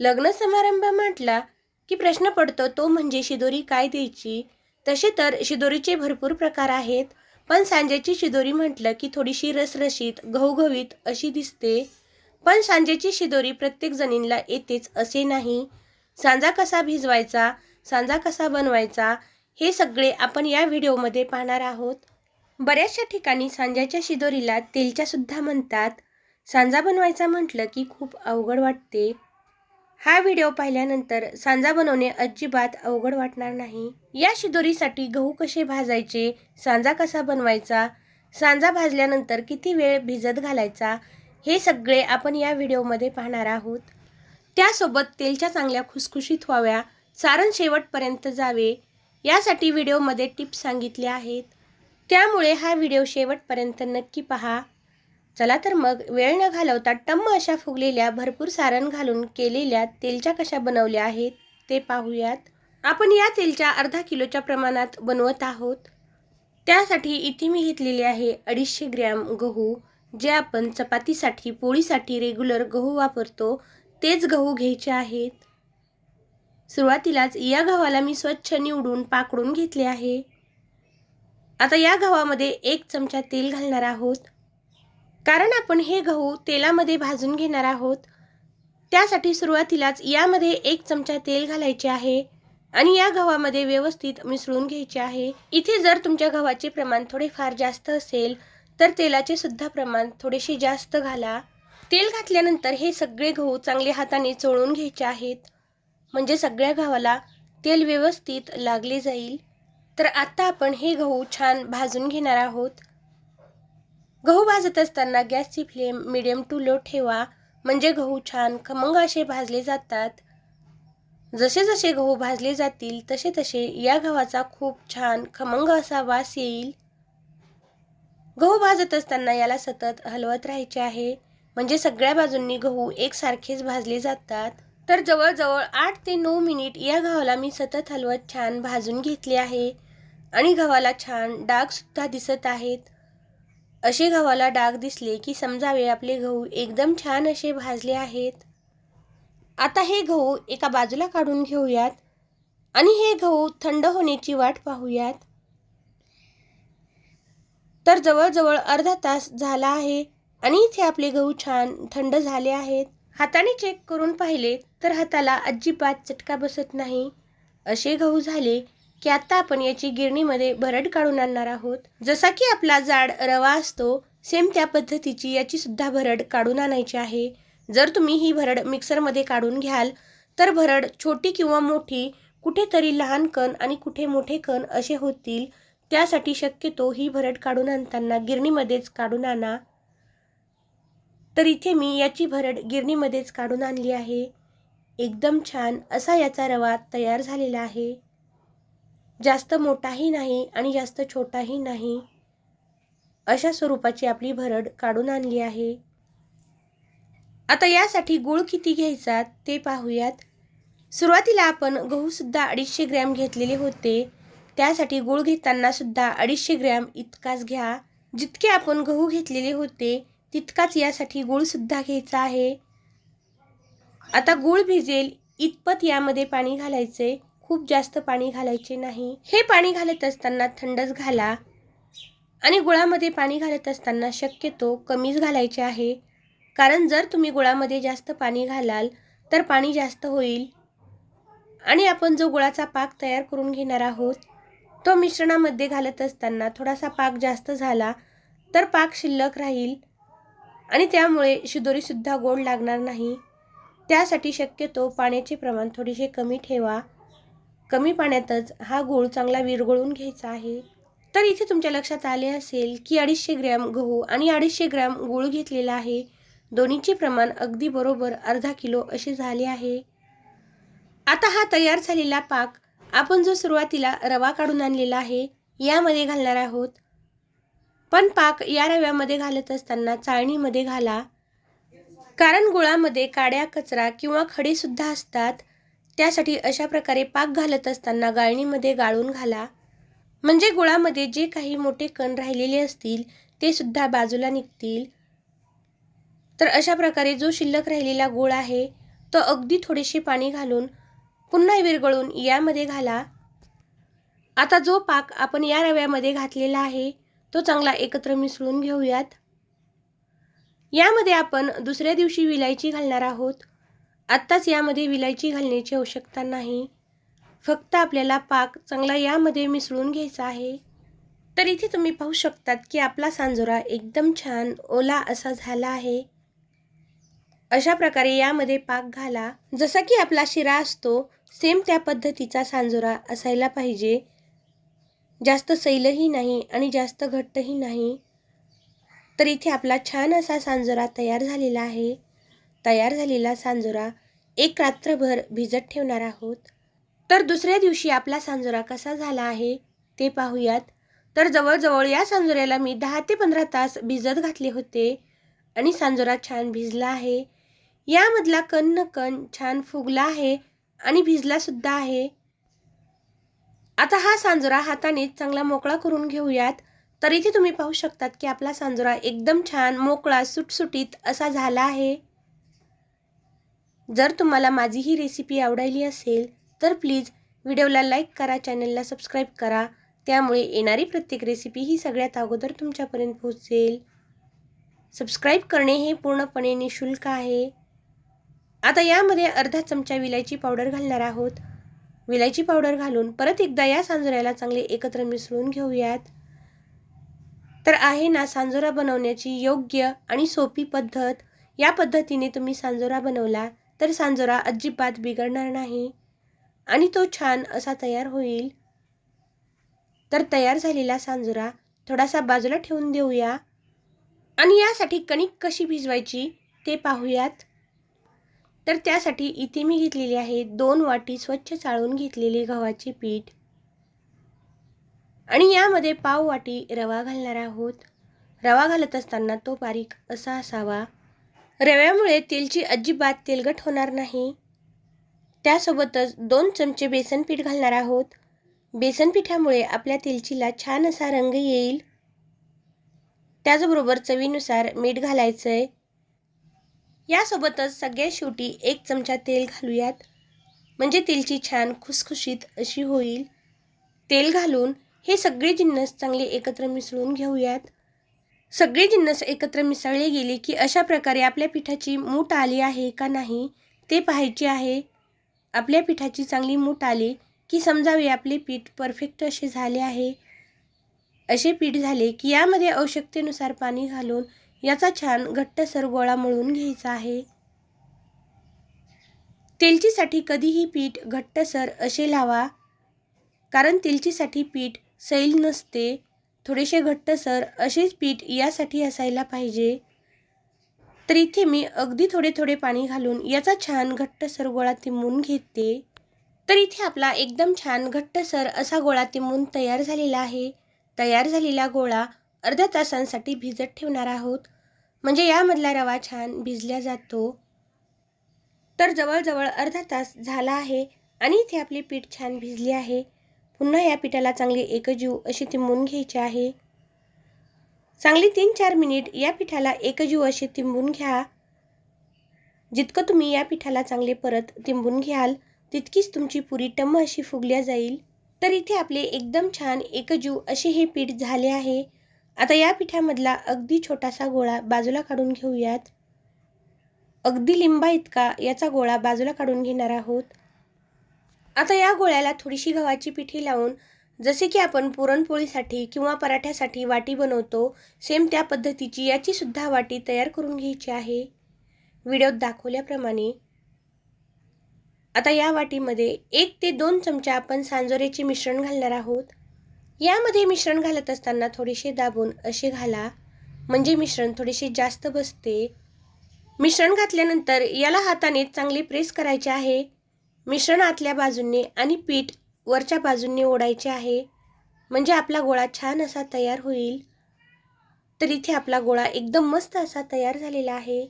लग्न समारंभ म्हटला की प्रश्न पडतो तो म्हणजे शिदोरी काय द्यायची? तसे तर शिदोरीचे भरपूर प्रकार आहेत पण सांजेची शिदोरी म्हटलं की थोडीशी रसरशीत घवघवीत अशी दिसते. पण सांजेची शिदोरी प्रत्येक जणींना येतेच असे नाही. सांजा कसा भिजवायचा सांजा कसा बनवायचा हे सगळे आपण या व्हिडिओमध्ये पाहणार आहोत. बऱ्याचशा ठिकाणी सांज्याच्या शिदोरीला तेलच्यासुद्धा म्हणतात. सांजा बनवायचा म्हटलं की खूप अवघड वाटते. हा व्हिडिओ पाहिल्यानंतर सांजा बनवणे अजिबात अवघड वाटणार नाही. या शिदोरीसाठी गहू कसे भाजायचे सांजा कसा बनवायचा सांजा भाजल्यानंतर किती वेळ भिजत घालायचा हे सगळे आपण या व्हिडिओमध्ये पाहणार आहोत. त्यासोबत तेलच्या चांगल्या खुसखुशीत व्हाव्या सारण शेवटपर्यंत जावे यासाठी व्हिडिओमध्ये टिप्स सांगितल्या आहेत. त्यामुळे हा व्हिडिओ शेवटपर्यंत नक्की पहा. चला तर मग वेळ न घालवता टम्म अशा फुगलेल्या भरपूर सारण घालून केलेल्या तेलच्या कशा बनवल्या आहेत ते पाहूयात. आपण या तेलच्या अर्धा किलोच्या प्रमाणात बनवत आहोत. त्यासाठी इथे मी घेतलेले आहे अडीचशे ग्रॅम गहू जे आपण चपातीसाठी पोळीसाठी रेग्युलर गहू वापरतो तेच गहू घ्यायचे आहेत. सुरुवातीलाच या गव्हाला मी स्वच्छ निवडून पाकडून घेतले आहे. आता या गव्हामध्ये एक चमचा तेल घालणार आहोत. कारण आपण हे गहू तेलामध्ये भाजून घेणार आहोत. त्यासाठी सुरुवातीलाच यामध्ये एक चमचा तेल घालायचे आहे आणि या गव्हामध्ये व्यवस्थित मिसळून घ्यायचे आहे. इथे जर तुमच्या गव्हाचे प्रमाण थोडेफार जास्त असेल तर तेलाचे सुद्धा प्रमाण थोडेसे जास्त घाला. तेल घातल्यानंतर हे सगळे गहू चांगले हाताने चोळून घ्यायचे आहेत. म्हणजे सगळ्या गव्हाला तेल व्यवस्थित लागले जाईल. तर आता आपण हे गहू छान भाजून घेणार आहोत. गहू भाजत असताना गॅसची फ्लेम मिडियम टू लो ठेवा. म्हणजे गहू छान खमंग असे भाजले जातात. जसे जसे गहू भाजले जातील तसे तसे या गव्हाचा खूप छान खमंग असा वास येईल. गहू भाजत असताना याला सतत हलवत राहायचे आहे. म्हणजे सगळ्या बाजूंनी गहू एकसारखेच भाजले जातात. तर जवळजवळ आठ ते नऊ मिनिट या गव्हाला मी सतत हलवत छान भाजून घेतले आहे. आणि गव्हाला छान डाग सुद्धा दिसत आहेत. असे गव्हाला डाग दिसले की समजावे आपले गहू एकदम छान असे भाजले आहेत. आता हे गहू एका बाजूला काढून घेऊयात आणि हे गहू थंड होण्याची वाट पाहूयात. तर जवळजवळ अर्धा तास झाला आहे आणि इथे आपले गहू छान थंड झाले आहेत. हाताने चेक करून पाहिले तर हाताला अजिबात चटका बसत नाही. असे गहू झाले की आता आपण याची गिरणीमध्ये भरड काढून आणणार आहोत. जसा की आपला जाड रवा असतो सेम त्या पद्धतीची याची सुद्धा भरड काढून आणायची आहे. जर तुम्ही ही भरड मिक्सरमध्ये काढून घ्याल तर भरड छोटी किंवा मोठी कुठेतरी लहान कण आणि कुठे मोठे कण असे होतील. त्यासाठी शक्यतो ही भरड काढून आणताना गिरणीमध्येच काढून आणा. तर इथे मी याची भरड गिरणीमध्येच काढून आणली आहे. एकदम छान असा याचा रवा तयार झालेला आहे. जास्त मोठाही नाही आणि जास्त छोटाही नाही अशा स्वरूपाची आपली भरड काढून आणली आहे. आता यासाठी गूळ किती घ्यायचा ते पाहूयात. सुरुवातीला आपण गहूसुद्धा अडीचशे ग्रॅम घेतलेले होते. त्यासाठी गूळ घेतानासुद्धा अडीचशे ग्रॅम इतकाच घ्या. जितके आपण गहू घेतलेले होते तितकाच यासाठी गूळसुद्धा घ्यायचा आहे. आता गूळ भिजेल इतपत यामध्ये पाणी घालायचे. खूप जास्त पाणी घालायचे नाही. हे पाणी घालत असताना थंडच घाला. आणि गुळामध्ये पाणी घालत असताना शक्यतो कमीच घालायचे आहे. कारण जर तुम्ही गुळामध्ये जास्त पाणी घालाल तर पाणी जास्त होईल. आणि आपण जो गुळाचा पाक तयार करून घेणार आहोत तो मिश्रणामध्ये घालत असताना थोडासा पाक जास्त झाला तर पाक शिल्लक राहील. आणि त्यामुळे शिदोरीसुद्धा गोड लागणार नाही. त्यासाठी शक्यतो पाण्याचे प्रमाण थोडेसे कमी ठेवा. कमी पाण्यातच हा गूळ चांगला विरघळून घ्यायचा आहे. तर इथे तुमच्या लक्षात आले असेल की अडीचशे ग्रॅम गहू आणि अडीचशे ग्रॅम गूळ घेतलेला आहे. दोन्हीचे प्रमाण अगदी बरोबर अर्धा किलो असे झाले आहे. आता हा तयार झालेला पाक आपण जो सुरुवातीला रवा काढून आणलेला आहे यामध्ये घालणार आहोत. पण पाक या रव्यामध्ये घालत असताना चाळणीमध्ये घाला. कारण गुळामध्ये काड्या कचरा किंवा खडेसुद्धा असतात. त्यासाठी अशा प्रकारे पाक घालत असताना गाळणीमध्ये गाळून घाला. म्हणजे गुळामध्ये जे काही मोठे कण राहिलेले असतील ते सुद्धा बाजूला निघतील. तर अशा प्रकारे जो शिल्लक राहिलेला गुळ आहे तो अगदी थोडेसे पाणी घालून पुन्हा विरगळून यामध्ये घाला. आता जो पाक आपण या रव्यामध्ये घातलेला आहे तो चांगला एकत्र मिसळून घेऊयात. यामध्ये आपण दुसऱ्या दिवशी विलायची घालणार आहोत. आत्ताच यामध्ये विलायची घालण्याची आवश्यकता नाही. फक्त आपल्याला पाक चांगला यामध्ये मिसळून घ्यायचा आहे. तर इथे तुम्ही पाहू शकतात की आपला सांजोरा एकदम छान ओला असा झाला आहे. अशा प्रकारे यामध्ये पाक घाला. जसा की आपला शिरा असतो सेम त्या पद्धतीचा सांजोरा असायला पाहिजे. जास्त सैलही नाही आणि जास्त घट्टही नाही. तर इथे आपला छान असा सांजोरा तयार झालेला आहे. तयार झालेला सांजोरा एक रात्रभर भिजत ठेवणार आहोत. तर दुसऱ्या दिवशी आपला सांजोरा कसा झाला आहे ते पाहूयात. तर जवळजवळ या सांजोऱ्याला मी दहा ते पंधरा तास भिजत घातले होते आणि सांजोरा छान भिजला आहे. यामधला कण न कण छान फुगला आहे आणि भिजलासुद्धा आहे. आता हा सांजोरा हाताने चांगला मोकळा करून घेऊयात. तर इथे तुम्ही पाहू शकतात की आपला सांजोरा एकदम छान मोकळा सुटसुटीत असा झाला आहे. जर तुम्हाला माझी ही रेसिपी आवडायली असेल तर प्लीज व्हिडिओला लाईक करा चॅनलला सबस्क्राईब करा. त्यामुळे येणारी प्रत्येक रेसिपी ही सगळ्यात अगोदर तुमच्यापर्यंत पोहोचेल. सबस्क्राईब करणे हे पूर्णपणे निशुल्क आहे. आता यामध्ये अर्धा चमचा विलायची पावडर घालणार आहोत. विलायची पावडर घालून परत एकदा या सांजोऱ्याला चांगले एकत्र मिसळून घेऊयात. तर आहे ना सांजोरा बनवण्याची योग्य आणि सोपी पद्धत. या पद्धतीने तुम्ही सांजोरा बनवला. तर सांजोरा अजिबात बिघडणार नाही. आणि तो छान असा तयार होईल. तर तयार झालेला सांजोरा थोडासा बाजूला ठेवून देऊया. आणि यासाठी कणिक कशी भिजवायची ते पाहूयात. तर त्यासाठी इथे मी घेतलेली आहे दोन वाटी स्वच्छ चाळून घेतलेली गव्हाचे पीठ. आणि यामध्ये पाव वाटी रवा घालणार आहोत. रवा घालत असताना तो बारीक असा असावा. रव्यामुळे तेलची अजिबात तेलगट होणार नाही. त्यासोबतच दोन चमचे बेसन पीठ घालणार आहोत. बेसन पिठामुळे आपल्या तेलचीला छान असा रंग येईल. त्याचबरोबर चवीनुसार मीठ घालायचं आहे यासोबतच सगळ्या शेवटी एक चमचा तेल घालूयात. म्हणजे तेलची छान खुसखुशीत अशी होईल. तेल घालून हे सगळे जिन्नस चांगले एकत्र मिसळून घेऊयात. सगळे जिन्नस एकत्र मिसळले गेले की अशा प्रकारे आपल्या पिठाची मूठ आली आहे का नाही ते पाहायचे आहे. आपल्या पिठाची चांगली मूठ आली की समजावे आपले पीठ परफेक्ट असे झाले आहे. असे पीठ झाले की यामध्ये आवश्यकतेनुसार पाणी घालून याचा छान घट्टसर गोळा मळून घ्यायचा आहे. तेलचीसाठी कधीही पीठ घट्टसर असे लावा कारण तेलचीसाठी पीठ सैल नसते. थोडेसे घट्टसर असेच पीठ यासाठी असायला पाहिजे. तर इथे मी अगदी थोडे थोडे पाणी घालून याचा छान घट्टसर गोळा तिंबून घेते. तर इथे आपला एकदम छान घट्टसर असा गोळा तिंबून तयार झालेला आहे. तयार झालेला गोळा अर्ध्या तासांसाठी भिजत ठेवणार आहोत. म्हणजे यामधला रवा छान भिजला जातो. तर जवळजवळ अर्धा तास झाला आहे आणि इथे आपले पीठ छान भिजले आहे. पुन्हा या पिठाला चांगले एकजीव अशी तिंबून घ्यायचे आहे. चांगली तीन चार मिनिट या पिठाला एकजीव असे तिंबून घ्या. जितकं तुम्ही या पिठाला चांगले परत तिंबून घ्याल तितकीच तुमची पुरी टम्म अशी फुगल्या जाईल. तर इथे आपले एकदम छान एकजीव असे हे पीठ झाले आहे. आता या पिठामधला अगदी छोटासा गोळा बाजूला काढून घेऊयात. अगदी लिंबा इतका याचा गोळा बाजूला काढून घेणार आहोत. आता या गोळ्याला थोडीशी गव्हाची पिठी लावून जसे की आपण पुरणपोळीसाठी किंवा पराठ्यासाठी वाटी बनवतो सेम त्या पद्धतीची याची सुद्धा वाटी तयार करून घ्यायची आहे. व्हिडिओत दाखवल्याप्रमाणे आता या वाटीमध्ये एक ते दोन चमचा आपण सांजोऱ्याचे मिश्रण घालणार आहोत. यामध्ये मिश्रण घालत असताना थोडेसे दाबून असे घाला म्हणजे मिश्रण थोडेसे जास्त बसते. मिश्रण घातल्यानंतर याला हाताने चांगली प्रेस करायचे आहे. मिश्रण आतल्या बाजूंनी आणि पीठ वरच्या बाजूंनी ओढायचे आहे. म्हणजे आपला गोळा छान असा तयार होईल. तर इथे आपला गोळा एकदम मस्त असा तयार झालेला आहे.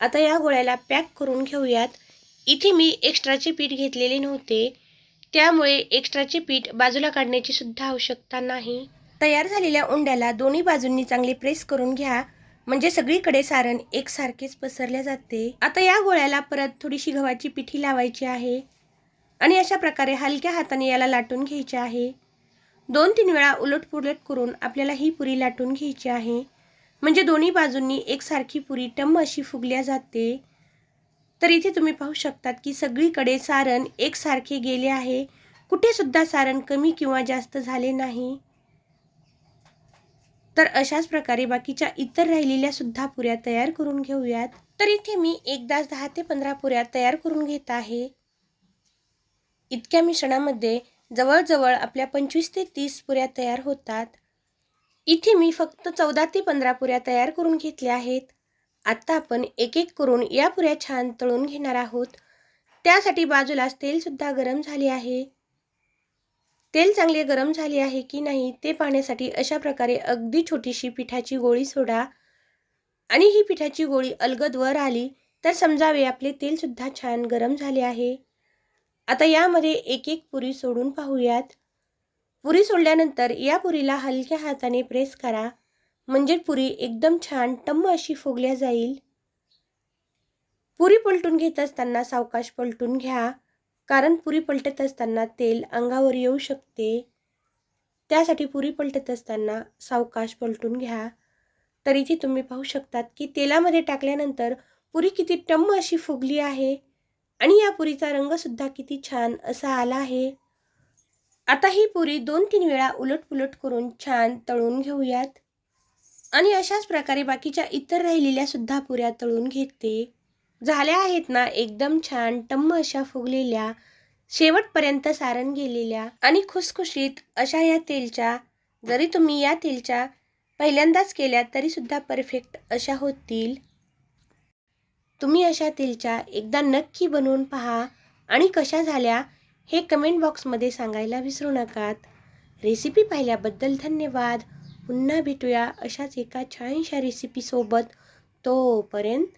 आता या गोळ्याला पॅक करून घेऊयात. इथे मी एक्स्ट्राचे पीठ घेतलेले नव्हते. त्यामुळे एक्स्ट्राचे पीठ बाजूला काढण्याची सुद्धा आवश्यकता नाही. तयार झालेल्या उंड्याला दोन्ही बाजूंनी चांगले प्रेस करून घ्या. म्हणजे सगळीकडे सारण एकसारखेच पसरले जाते. आता या गोळ्याला परत थोडीशी गव्हाची पिठी लावायची आहे. आणि अशा प्रकारे हलक्या हाताने याला लाटून घ्यायचे आहे. दोन तीन वेळा उलटपुलट करून आपल्याला ही पुरी लाटून घ्यायची आहे. म्हणजे दोन्ही बाजूंनी एकसारखी पुरी टम्म अशी फुगल्या जाते. तर इथे तुम्ही पाहू शकतात की सगळीकडे सारण एकसारखे गेले आहे. कुठेसुद्धा सारण कमी किंवा जास्त झाले नाही. तर अशाच प्रकारे बाकीच्या इतर राहिलेल्या सुद्धा पुऱ्या तयार करून घेऊयात. तर इथे मी एकदाच दहा ते पंधरा पुऱ्या तयार करून घेत आहे. इतक्या मिश्रणामध्ये जवळजवळ आपल्या पंचवीस ते तीस पुऱ्या तयार होतात. इथे मी फक्त चौदा ते पंधरा पुऱ्या तयार करून घेतल्या आहेत. आत्ता आपण एक एक करून या पुऱ्या छान तळून घेणार आहोत. त्यासाठी बाजूलाच तेलसुद्धा गरम झाले आहे. तेल चांगले गरम झाले आहे की नाही ते पाहण्यासाठी अशा प्रकारे अगदी छोटीशी पिठाची गोळी सोडा. आणि ही पिठाची गोळी अलगद वर आली तर समजावे आपले तेलसुद्धा छान गरम झाले आहे. आता यामध्ये एक एक पुरी सोडून पाहूयात. पुरी सोडल्यानंतर या पुरीला हलक्या हाताने प्रेस करा. म्हणजे पुरी एकदम छान टम्म अशी फुगल्या जाईल. पुरी पलटून घेत असताना सावकाश पलटून घ्या. कारण पुरी पलटत असताना तेल अंगावर येऊ शकते. त्यासाठी पुरी पलटत असताना सावकाश पलटून घ्या. तरी इथे तुम्ही पाहू शकतात की तेलामध्ये टाकल्यानंतर पुरी किती टम्म अशी फुगली आहे आणि या पुरीचा रंगसुद्धा किती छान असा आला आहे. आता ही पुरी दोन तीन वेळा उलटपुलट करून छान तळून घेऊयात. आणि अशाच प्रकारे बाकीच्या इतर राहिलेल्या सुद्धा पुऱ्या तळून घेते. झाल्या आहेत ना एकदम छान टम्म अशा फुगलेल्या शेवटपर्यंत सारण गेलेल्या आणि खुसखुशीत अशा या तेलच्या जरी तुम्ही या तेलच्या पहिल्यांदाच केल्या तरीसुद्धा परफेक्ट अशा होतील. तुम्ही अशा तेलच्या एकदा नक्की बनवून पहा आणि कशा झाल्या हे कमेंट बॉक्समध्ये सांगायला विसरू नकात. रेसिपी पाहिल्याबद्दल धन्यवाद. पुन्हा भेटूया अशाच एका छानशा रेसिपीसोबत तोपर्यंत